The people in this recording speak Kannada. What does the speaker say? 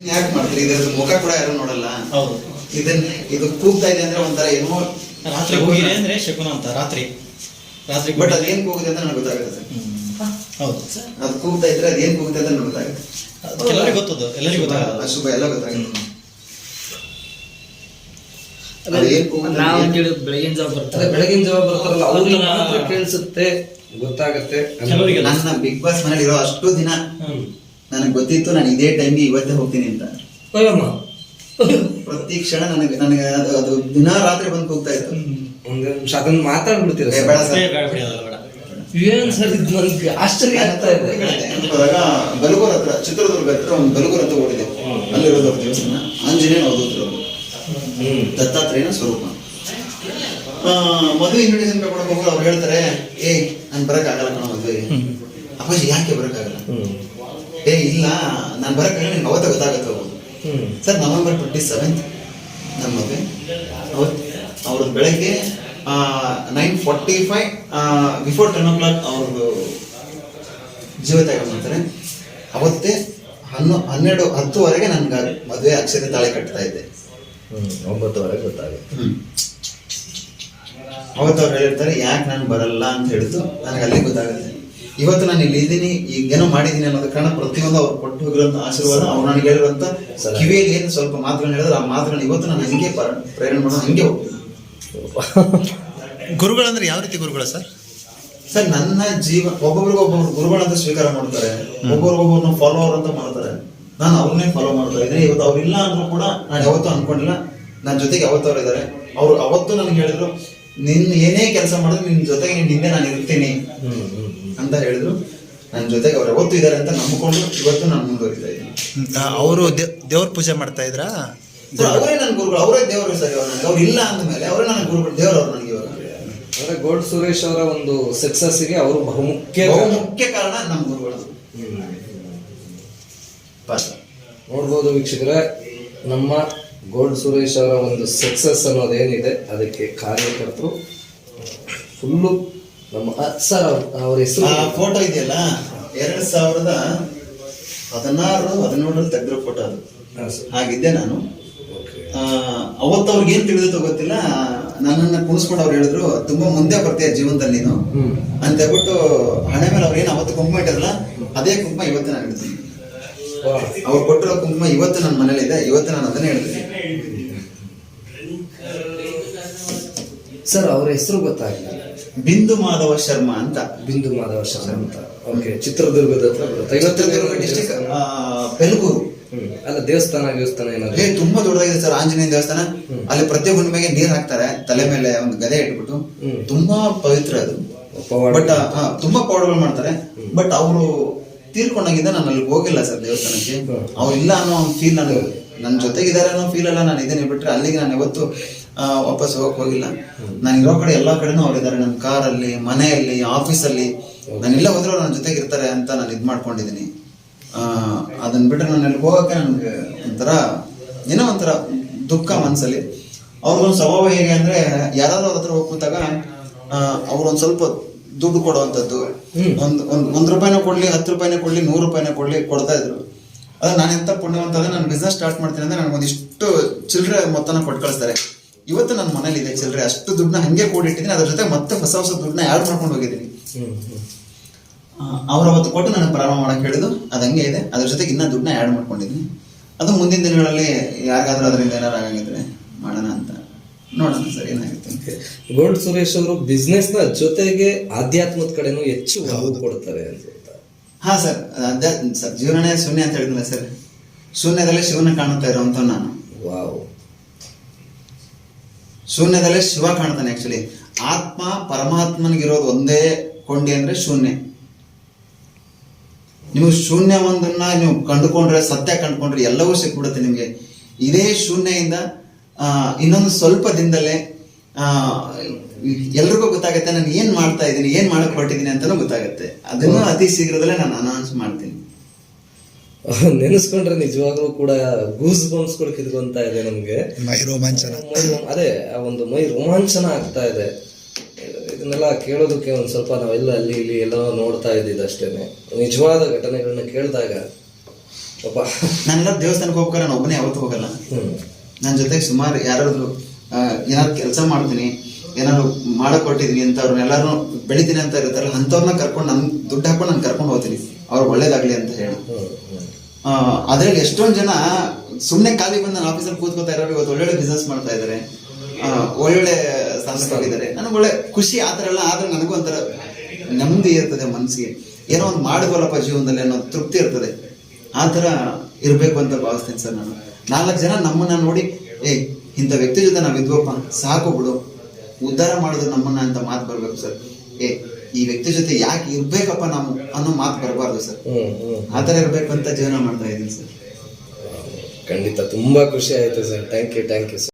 ಯಾಕೆ ಮಾಡ್ತೀರಿ? ಇದರ ಮುಖ ಕೂಡ ಯಾರು ನೋಡಲ್ಲ. ಹೌದು. ಇದನ್ನ ಇದು ಕೂಗ್ತಾ ಇದೆ ಅಂದ್ರೆ ಒಂಥರ ಏನೋ ರಾತ್ರಿ ಹೋಗಿದೆ ಅಂದ್ರೆ ಶಕುನ ಅಂತ ರಾತ್ರಿ. ರಾತ್ರಿ ಬಟ್ ಅದೇನ್ ಕೂಗುತ್ತೆ ಅಂತ ನನಗೆ ಗೊತ್ತಾಗುತ್ತೆ ಸರ್. ಹೌದು. ಅದು ಕೂಗ್ತಾ ಇದ್ರೆ ಅದೇನ್ ಕೂಗುತ್ತೆ ಅಂತ ನನಗೆ ಗೊತ್ತಾಗುತ್ತೆ ಎಲ್ಲರಿಗೂ ಗೊತ್ತದು ಎಲ್ಲರಿಗೂ ಗೊತ್ತಾಗಲ್ಲ. ಅಶುಭ ಎಲ್ಲ ಗೊತ್ತಾಗುತ್ತೆ ಬೆಳಗಿನ ಜಾವ ಬರ್ತಾರೆ ಬೆಳಗಿನ ಜಾವ ಬರ್ತಾರಲ್ಲ ಅವ್ರಿಗೆ ಮಾತ್ರ ಕೇಳಿಸುತ್ತೆ ಗೊತ್ತಾಗುತ್ತೆ. ನನ್ನ ಬಿಗ್ ಬಾಸ್ ಮನೇಲಿ ಇರೋ ಅಷ್ಟು ದಿನ. ನನಗೆ ಗೊತ್ತಿತ್ತು ನಾನು ಇದೇ ಟೈಮ್ಗೆ ಇವತ್ತೇ ಹೋಗ್ತೀನಿ ಅಂತ. ಪ್ರತಿ ಕ್ಷಣ ನನಗೆ ನನಗೆ ಅದು ಅದು ದಿನ ರಾತ್ರಿ ಬಂದು ಹೋಗ್ತಾ ಇತ್ತು. ಒಂದು ನಿಮಿಷ ಅದನ್ನ ಮಾತಾಡ್ಬಿಡ್ತೀರ ಏ, ಬೇಡ ಸರ್. ಏನ್ ಇದು ನನ್ಗೆ ಆಶ್ಚರ್ಯ ಆಗ್ತಾ ಇದೆ? ಹೋದಾಗ ಬಲಗೂರ್ ಹತ್ರ ಚಿತ್ರದುರ್ಗ ಹತ್ರ ಒಂದು ಬಲಗೂರ್ ಹತ್ರ ಓಡಿದೆ ಅಲ್ಲಿರೋದು ಅವ್ರ ದೇವಸ್ಥಾನ ಆಂಜನೇಯನ ಅವಧೂತರು ಹ್ಮ್. ದತ್ತಾತ್ರೇಯನ ಸ್ವರೂಪ. ಆ, ಮದುವೆ ಇನ್ವಿಟೇಷನ್ ಕೊಡಕ್ಕೆ ಹೋಗೋರು ಅವ್ರು ಹೇಳ್ತಾರೆ ಏ ನಾನು ಬರಕ್ಕಾಗಲ್ಲ ಕಣ ಮದುವೆಗೆ. ಅಪ್ಪಾಜಿ ಯಾಕೆ ಬರಕ್ಕಾಗಲ್ಲ? ಹ್ಮ್. ಏ ಇಲ್ಲ ನಾನು ಬರಕ್ಕಾಗಲ್ಲ ನಿಮ್ಗೆ ಅವತ್ತ ಗೊತ್ತಾಗುತ್ತೆ ಸರ್ ನವೆಂಬರ್ ಟ್ವೆಂಟಿ ಸೆವೆಂತ್ ನಮ್ಮ ಮದುವೆ. ಅವತ್ತು ಅವ್ರದ್ದು ಬೆಳಗ್ಗೆ nine forty five before ten o'clock ಅವ್ರದ್ದು ಜೀವತ್ಯಾಗ ಮಾಡ್ತಾರೆ. ಅವತ್ತೇ ಹನ್ನು ಹನ್ನೆರಡು ಹತ್ತುವರೆಗೆ ನನ್ಗೆ ಮದುವೆ ಅಕ್ಷತೆ ತಾಳೆ ಕಟ್ತಾ ಇದ್ದೆ ಒಂಬತ್ತುವರೆಗೆ ಗೊತ್ತಾಗುತ್ತೆ. ಅವತ್ತು ಅವ್ರು ಹೇಳಿರ್ತಾರೆ ಯಾಕೆ ನಾನು ಬರಲ್ಲ ಅಂತ ಹೇಳಿದ್ದು ನನಗೆ ಅಲ್ಲಿ ಗೊತ್ತಾಗುತ್ತೆ. ಇವತ್ತು ನಾನು ಇಲ್ಲಿ ಇದ್ದೀನಿ ಈಗೇನೋ ಮಾಡಿದ್ದೀನಿ ಅನ್ನೋದು ಕಾರಣ ಪ್ರತಿಯೊಂದು ಅವ್ರು ಕೊಟ್ಟು ಹೋಗಿರೋಂಥ ಆಶೀರ್ವಾದ ಅವ್ರು ನನಗೆ ಹೇಳಿರುವಂಥ ಸರಿ. ಕಿವಿಯಲ್ಲಿ ಏನು ಸ್ವಲ್ಪ ಮಾತುಗಳನ್ನ ಹೇಳಿದ್ರೆ ಆ ಮಾತುಗಳನ್ನ ಇವತ್ತು ನಾನು ಹಂಗೆ ಪ್ರ- ಪ್ರೇರಣೆ ಮಾಡೋದು ಹಂಗೆ ಹೋಗ್ತೀನಿ. ಗುರುಗಳಂದ್ರೆ ಯಾವ ರೀತಿ ಗುರುಗಳು ಸರ್? ಸರ್ ನನ್ನ ಜೀವ ಒಬ್ಬೊಬ್ರಿಗೆ ಒಬ್ಬೊಬ್ರು ಗುರುಗಳಂತ ಸ್ವೀಕಾರ ಮಾಡ್ತಾರೆ ಒಬ್ಬರಿಗೊಬ್ಬರನ್ನ ಫಾಲೋವರ್ ಅಂತ ಮಾಡ್ತಾರೆ. ನಾನು ಅವ್ರನ್ನೇ ಫಾಲೋ ಮಾಡ್ತಾ ಇದ್ದೀನಿ ಇವತ್ತು ಅವ್ರಿಲ್ಲ ಅಂದ್ರೂ ಕೂಡ ನಾನು ಯಾವತ್ತೂ ಅನ್ಕೊಂಡಿಲ್ಲ. ನನ್ನ ಜೊತೆಗೆ ಯಾವತ್ತೂ ಅವ್ರು ಇದ್ದಾರೆ. ಅವ್ರು ಅವತ್ತು ನನಗೆ ಹೇಳಿದ್ರು ನಿನ್ನ ಏನೇ ಕೆಲಸ ಮಾಡಿದ್ರು ನಿನ್ನ ಜೊತೆಗೆ ನಿನ್ನೆ ನಾನು ಇರ್ತೀನಿ. ಅಂತ ಹೇಳಿದ್ರು. ನನ್ನ ಜೊತೆಗೆ ಅವ್ರು ಯಾವತ್ತೂ ಇದಾರೆ ಅಂತ ನಂಬಿಕೊಂಡು ಇವತ್ತು ನಾನು ಮುಂದುವರಿತಾ ಇದ್ದೀನಿ. ಅವರು ದೇವ್ರ ಪೂಜೆ ಮಾಡ್ತಾ ಇದ್ರಾ? ಅವರೇ ನನ್ನ ಗುರುಗಳು ಅವರೇ ದೇವರು ಸರ್ ಇವಾಗ ನನಗೆ. ಅವ್ರು ಇಲ್ಲ ಅಂದಮೇಲೆ ಅವರೇ ನನ್ನ ಗುರುಗಳು ದೇವರವ್ರು ನನಗೆ ಇವಾಗ. ಅಂದ್ರೆ ಗೋಲ್ಡ್ ಸುರೇಶ್ ಅವರ ಒಂದು ಸಕ್ಸಸ್ಗೆ ಅವರು ಬಹುಮುಖ್ಯ ಬಹು ಕಾರಣ. ಮುಖ್ಯ ಕಾರಣ ನಮ್ಮ ಗುರುಗಳು. ನೋಡ್ಬೋದು ವೀಕ್ಷಕರ ನಮ್ಮ ಗೋಲ್ಡ್ ಸುರೇಶ್ ಅವರ ಒಂದು ಸಕ್ಸಸ್ ಅನ್ನೋದೇನಿದೆ ಅದಕ್ಕೆ ಕಾರ್ಯಕರ್ತರು ಫುಲ್ಲು ನಮ್ಮ ಸರ್ ಅವ್ರ ಹೆಸರು. ಆ ಫೋಟೋ ಇದೆಯಲ್ಲ? ಎರಡ್ ಸಾವಿರದ ಹದಿನಾರು ಹದಿನೇಳರಲ್ಲಿ ತೆಗೆದಿರೋ ಫೋಟೋ ಅದು. ಹಾಗಿದ್ದೆ ನಾನು. ಅವತ್ತು ಅವ್ರಿಗೆ ಏನ್ ತಿಳಿದಿತ್ತು ಗೊತ್ತಿಲ್ಲ. ನನ್ನನ್ನ ಕುಣಿಸ್ಕೊಂಡು ಅವ್ರು ಹೇಳಿದ್ರು ತುಂಬಾ ಮುಂದೆ ಬರ್ತೀಯ ಜೀವನದಲ್ಲಿ ನೀನು. ಅಂತ ಹೇಳ್ಬಿಟ್ಟು ಹಣೆ ಮೇಲೆ ಅವ್ರು ಏನು ಅವತ್ತು ಕುಂಕುಮ ಇಟ್ಟಿರಲ್ಲ ಅದೇ ಕುಂಕುಮ ಇವತ್ತು ನಾನು ಹೇಳ್ತೀನಿ ವಾ. ಅವ್ರು ಕೊಟ್ಟಿರೋ ಕುಂಕುಮ ಇವತ್ತು ನನ್ನ ಮನೇಲಿ ಇದೆ ಇವತ್ತು ನಾನು ಅದನ್ನೇ ಹೇಳ್ತೀನಿ ಸರ್ ಅವ್ರ ಹೆಸರು ಗೊತ್ತಾಗಿಲ್ಲ ಬಿಂದು ಮಾಧವ ಶರ್ಮಾ ಅಂತ. ಬಿಂದು ಮಾಧವ ಶರ್ಮ ಅಂತ. ಓಕೆ ಚಿತ್ರದುರ್ಗದ ಹತ್ರ ಬರುತ್ತೆ. ಐವತ್ತು ಚಿತ್ರದುರ್ಗ ಡಿಸ್ಟಿಕ್ ಬೆಲಗೂರು. ಅಲ್ಲ ದೇವಸ್ಥಾನ ದೇವಸ್ಥಾನ ಏ ಏನಾದ್ರು ತುಂಬಾ ದೊಡ್ಡದಾಗಿದೆ ಸರ್ ಆಂಜನೇಯ ದೇವಸ್ಥಾನ. ಅಲ್ಲಿ ಪ್ರತಿ ಹುಣ್ಣಿಮೆಗೆ ನೀರ್ ಹಾಕ್ತಾರೆ ತಲೆ ಮೇಲೆ ಒಂದು ಗದೆ ಇಟ್ಬಿಟ್ಟು. ತುಂಬಾ ಪವಿತ್ರ ಅದು. ಬಟ್ ತುಂಬಾ ಪೌಡರ್ ಮಾಡ್ತಾರೆ. ಬಟ್ ಅವರು ತೀರ್ಕೊಂಡಾಗಿದ್ದ ನಾನು ಅಲ್ಲಿ ಹೋಗಿಲ್ಲ ಸರ್ ದೇವಸ್ಥಾನಕ್ಕೆ. ಅವ್ರು ಇಲ್ಲ ಅನ್ನೋ ಫೀಲ್ ನನಗೆ. ನನ್ನ ಜೊತೆಗಿದ್ದಾರೆ ಅನ್ನೋ ಫೀಲ್ ಅಲ್ಲ ನಾನು ಇದ್ದೇನೆ ಬಿಟ್ರೆ ಅಲ್ಲಿಗೆ ನಾನು ಯಾವತ್ತು ಆ, ವಾಪಸ್ ಹೋಗಕ್ ಹೋಗಿಲ್ಲ. ನಾನು ಇರೋ ಕಡೆ ಎಲ್ಲಾ ಕಡೆನೂ ಅವ್ರಿದ್ದಾರೆ. ನನ್ನ ಕಾರಲ್ಲಿ ಮನೆಯಲ್ಲಿ ಆಫೀಸಲ್ಲಿ. ನಾನು ಇಲ್ಲ ಹೋದ್ರು ನನ್ನ ಜೊತೆಗೆ ಇರ್ತಾರೆ ಅಂತ ನಾನು ಇದು ಮಾಡ್ಕೊಂಡಿದ್ದೀನಿ ಆ, ಅದನ್ನ ಬಿಟ್ಟರೆ ನಾನು ಅಲ್ಲಿ ಹೋಗಕ್ಕೆ ನನಗೆ ಒಂಥರ ಏನೋ ಒಂಥರ ದುಃಖ ಮನ್ಸಲ್ಲಿ. ಅವ್ರಿಗೊಂದು ಸ್ವಭಾವ ಹೇಗೆ ಅಂದ್ರೆ ಯಾರಾದ್ರೂ ಅವ್ರ ಹತ್ರ ಹೋಗಿ ಕೂತಾಗ ಅವ್ರೊಂದ್ ಸ್ವಲ್ಪ ದುಡ್ಡು ಕೊಡುವಂಥದ್ದು. ಒಂದು ಒಂದ್ ಒಂದ್ ರೂಪಾಯಿನ ಕೊಡ್ಲಿ ಹತ್ತು ರೂಪಾಯಿನ ಕೊಡ್ಲಿ ನೂರು ರೂಪಾಯಿನ ಕೊಡ್ಲಿ ಕೊಡ್ತಾ ಇದ್ರು. ಅದ ನಾನು ಎಂತ ಪುಣ್ಯವಂತ ನಾನು ಬಿಸ್ನೆಸ್ ಸ್ಟಾರ್ಟ್ ಮಾಡ್ತೀನಿ ಅಂದ್ರೆ ನನಗೆ ಒಂದಿಷ್ಟು ಚಿಲ್ಲರೆ ಮೊತ್ತನ ಕೊಟ್ಟು ಕಳಿಸ್ತಾರೆ ಇವತ್ತು ನನ್ನ ಮನೇಲಿ ಇದೆ ಚಿಲ್ಲರೆ ಅಷ್ಟು ದುಡ್ಡನ್ನ ಹಂಗೆ ಕೂಡಿಟ್ಟಿದ್ದೀನಿ. ಅದ್ರ ಜೊತೆ ಮತ್ತೆ ಹೊಸ ಹೊಸ ದುಡ್ಡನ್ನ ಆ್ಯಡ್ ಮಾಡ್ಕೊಂಡು ಹೋಗಿದ್ದೀನಿ. ಅವ್ರ ಅವತ್ತು ಕೊಟ್ಟು ನನಗೆ ಪ್ರಾರಂಭ ಮಾಡಕ್ಕೆ ಹೇಳಿದ್ದು. ಅದು ಹಂಗೆ ಇದೆ. ಅದ್ರ ಜೊತೆಗೆ ಇನ್ನೂ ದುಡ್ಡನ್ನ ಆ್ಯಡ್ ಮಾಡ್ಕೊಂಡಿದ್ದೀನಿ. ಅದು ಮುಂದಿನ ದಿನಗಳಲ್ಲಿ ಯಾರಿಗಾದ್ರೂ ಅದರಿಂದ ಏನಾರು ಆಗಿದ್ರೆ ಮಾಡೋಣ ಅಂತ. ನೋಡೋಣ ಸರ್ ಏನಾಗುತ್ತೆ ಗೋಲ್ಡ್ ಸುರೇಶ್ ಅವರು ಬಿಸ್ನೆಸ್ನ ಜೊತೆಗೆ ಆಧ್ಯಾತ್ಮದ ಕಡೆನೂ ಹೆಚ್ಚು ಹೌದು. ಕೊಡ್ತಾರೆ ಅಂತ ಹಾ ಸರ್ ಅಧ್ಯಾತ್ಮ ಸರ್ ಜೀವನನೇ ಶೂನ್ಯ ಅಂತ ಹೇಳಿದ್ನಲ್ಲ ಸರ್. ಶೂನ್ಯದಲ್ಲೇ ಶಿವನ ಕಾಣುತ್ತಾ ಇರೋವಂಥ ನಾನು. ವಾವ್. ಶೂನ್ಯದಲ್ಲೇ ಶಿವ ಕಾಣ್ತಾನೆ ಆಕ್ಚುಲಿ ಆತ್ಮ ಪರಮಾತ್ಮನಿಗಿರೋದು ಒಂದೇ ಕೊಂಡಿ ಅಂದ್ರೆ ಶೂನ್ಯ. ನೀವು ಶೂನ್ಯ ಒಂದನ್ನ ನೀವು ಕಂಡುಕೊಂಡ್ರೆ ಸತ್ಯ ಕಂಡುಕೊಂಡ್ರೆ ಎಲ್ಲವೂ ಸಿಕ್ಬಿಡುತ್ತೆ ನಿಮಗೆ. ಇದೇ ಶೂನ್ಯದಿಂದ ಇನ್ನೊಂದು ಸ್ವಲ್ಪ ದಿನದಲ್ಲೇ ಆ, ಎಲ್ರಿಗೂ ಗೊತ್ತಾಗುತ್ತೆ ನಾನು ಏನ್ ಮಾಡ್ತಾ ಇದ್ದೀನಿ ಏನ್ ಮಾಡಕ್ ಹೊರಟಿದ್ದೀನಿ ಅಂತಾನೂ ಗೊತ್ತಾಗುತ್ತೆ. ಅದನ್ನು ಅತಿ ಶೀಘ್ರದಲ್ಲೇ ನಾನು ಅನೌನ್ಸ್ ಮಾಡ್ತೀನಿ. ನೆನೆಸ್ಕೊಂಡ್ರೆ ನಿಜವಾಗ್ಲೂ ಕೂಡ ಗೂಸ್ ಬಂಪ್ಸ್ಗಳು ಕಿದ್ಕೊಂತ ಇದೆ ನಮ್ಗೆ. ಮೈ ರೋಮಾಂಚನ. ಅದೇ ಆ ಒಂದು ಮೈ ರೋಮಾಂಚನ ಆಗ್ತಾ ಇದೆ. ಇದನ್ನೆಲ್ಲ ಕೇಳೋದಕ್ಕೆ ಒಂದ್ ಸ್ವಲ್ಪ ನಾವೆಲ್ಲ ಅಲ್ಲಿ ಇಲ್ಲಿ ಎಲ್ಲ ನೋಡ್ತಾ ಇದ್ದಿದ್ದು ಅಷ್ಟೇನೆ ನಿಜವಾದ ಘಟನೆಗಳನ್ನ ಕೇಳಿದಾಗ ಒಬ್ಬ ನನ್ನ ದೇವಸ್ಥಾನಕ್ಕೆ ಹೋಗ್ಬೇಕಾರೆ ನಾನು ಒಬ್ಬನೇ ಯಾವತ್ತೂ ಹೋಗಲ್ಲ. ನನ್ನ ಜೊತೆಗೆ ಸುಮಾರು ಯಾರಾದ್ರು ಏನಾದ್ರು ಕೆಲಸ ಮಾಡ್ತೀನಿ ಏನಾದ್ರು ಮಾಡಕ್ ಕೊಟ್ಟಿದೀನಿ ಅಂತ ಅವ್ರನ್ನೆಲ್ಲರೂ ಬೆಳಿತೀನಿ ಅಂತ ಇರ್ತಾರಲ್ಲ ಅಂಥವ್ರನ್ನ ಕರ್ಕೊಂಡು ನನ್ ದುಡ್ಡು ಹಾಕೊಂಡು ನಾನು ಕರ್ಕೊಂಡು ಹೋಗ್ತೀನಿ. ಅವ್ರು ಒಳ್ಳೇದಾಗ್ಲಿ ಅಂತ ಹೇಳಿ. ಅದ್ರಲ್ಲಿ ಎಷ್ಟೊಂದು ಜನ ಸುಮ್ನೆ ಖಾಲಿ ಬಂದು ನನ್ನ ಆಫೀಸಲ್ಲಿ ಕೂತ್ಕೋತಾ ಇರೋರು ಇವತ್ತು ಒಳ್ಳೊಳ್ಳೆ ಬಿಸ್ನೆಸ್ ಮಾಡ್ತಾ ಇದ್ದಾರೆ ಒಳ್ಳೊಳ್ಳೆ ಹೋಗಿದ್ದಾರೆ. ನನಗೆ ಒಳ್ಳೆ ಖುಷಿ ಆ ಥರ ಎಲ್ಲ ಆದ್ರೆ ನನಗೂ ಒಂಥರ ನೆಮ್ಮದಿ ಇರ್ತದೆ ಮನಸ್ಸಿಗೆ ಏನೋ ಒಂದು ಮಾಡಿದ್ವಲ್ಲಪ್ಪ ಜೀವನದಲ್ಲಿ ಅನ್ನೋ ತೃಪ್ತಿ ಇರ್ತದೆ. ಆ ಥರ ಇರಬೇಕು ಅಂತ ಭಾವಿಸ್ತೀನಿ ಸರ್ ನಾನು. ನಾಲ್ಕು ಜನ ನಮ್ಮನ್ನ ನೋಡಿ, ಏ, ಇಂಥ ವ್ಯಕ್ತಿ ಜೊತೆ ನಾವು ಇದ್ವಪ್ಪ, ಸಾಕು ಬಿಡು. ಉದ್ಧಾರ ಮಾಡಿದ್ರು ನಮ್ಮನ್ನ ಅಂತ ಮಾತು ಬರ್ಬೇಕು ಸರ್. ಏ ಈ ವ್ಯಕ್ತಿ ಜೊತೆ ಯಾಕೆ ಇರ್ಬೇಕಪ್ಪ ನಾವು ಅನ್ನೋ ಮಾತು ಬರಬಾರ್ದು ಸರ್. ಆತರ ಇರ್ಬೇಕು ಆ ಥರ ಇರಬೇಕು ಅಂತ ಜೀವನ ಮಾಡ್ತಾ ಇದ್ದೀನಿ ಸರ್. ಖಂಡಿತ ತುಂಬಾ ಖುಷಿ ಆಯ್ತು sir. Thank you thank you sir